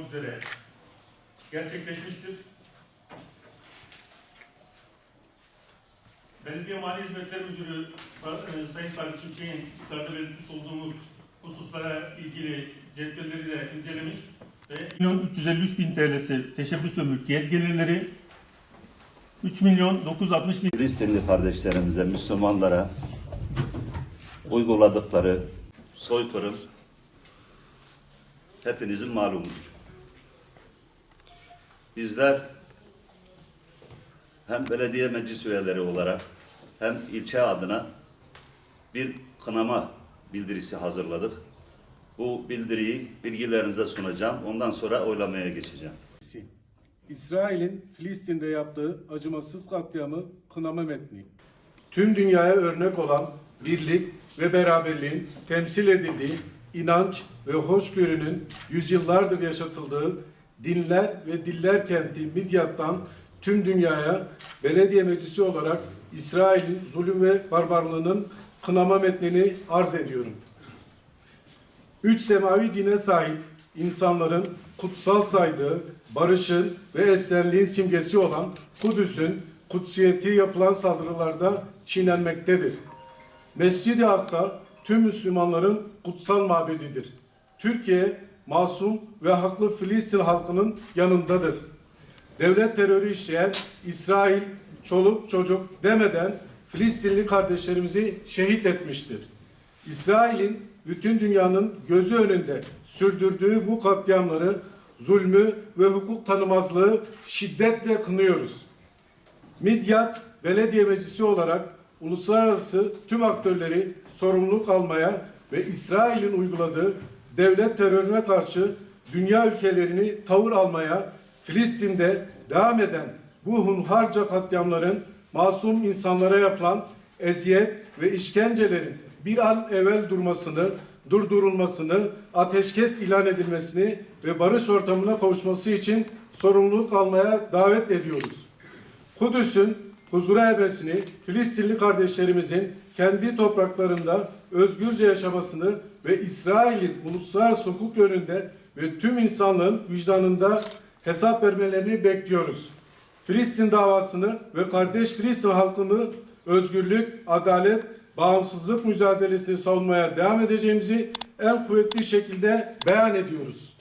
üzere gerçekleşmiştir. Belediye Mali Hizmetleri Müdürü e, Sayın Salih Şimşek'in yukarıda belirtmiş olduğumuz hususlara ilgili cetvelleri de incelemiş ve 353 bin TL'si teşebbüs ve mülkiyet gelirleri 3 milyon 960 bin Filistinli kardeşlerimize, Müslümanlara uyguladıkları soykırım hepinizin malumudur. Bizler hem belediye meclis üyeleri olarak hem ilçe adına bir kınama bildirisi hazırladık. Bu bildiriyi bilgilerinize sunacağım. Ondan sonra oylamaya geçeceğim. İsrail'in Filistin'de yaptığı acımasız katliamı kınama metni. Tüm dünyaya örnek olan birlik ve beraberliğin temsil edildiği inanç ve hoşgörünün yüzyıllardır yaşatıldığı dinler ve diller kenti Midyat'tan tüm dünyaya belediye meclisi olarak İsrail'in zulüm ve barbarlığının kınama metnini arz ediyorum. Üç semavi dine sahip insanların kutsal saydığı barışın ve esenliğin simgesi olan Kudüs'ün kutsiyeti yapılan saldırılarda çiğnenmektedir. Mescid-i Aksa tüm Müslümanların kutsal mabedidir. Türkiye masum ve haklı Filistin halkının yanındadır. Devlet terörü işleyen İsrail çoluk çocuk demeden Filistinli kardeşlerimizi şehit etmiştir. İsrail'in bütün dünyanın gözü önünde sürdürdüğü bu katliamları, zulmü ve hukuk tanımazlığı şiddetle kınıyoruz. Midyat Belediye Meclisi olarak uluslararası tüm aktörleri sorumluluk almaya ve İsrail'in uyguladığı devlet terörüne karşı dünya ülkelerini tavır almaya, Filistin'de devam eden bu hunharca katliamların masum insanlara yapılan eziyet ve işkencelerin bir an evvel durmasını, durdurulmasını, ateşkes ilan edilmesini ve barış ortamına kavuşması için sorumluluk almaya davet ediyoruz. Kudüs'ün huzura erbesini Filistinli kardeşlerimizin kendi topraklarında özgürce yaşamasını ve İsrail'in uluslararası hukuk önünde ve tüm insanlığın vicdanında hesap vermelerini bekliyoruz. Filistin davasını ve kardeş Filistin halkını özgürlük, adalet, bağımsızlık mücadelesini savunmaya devam edeceğimizi en kuvvetli şekilde beyan ediyoruz.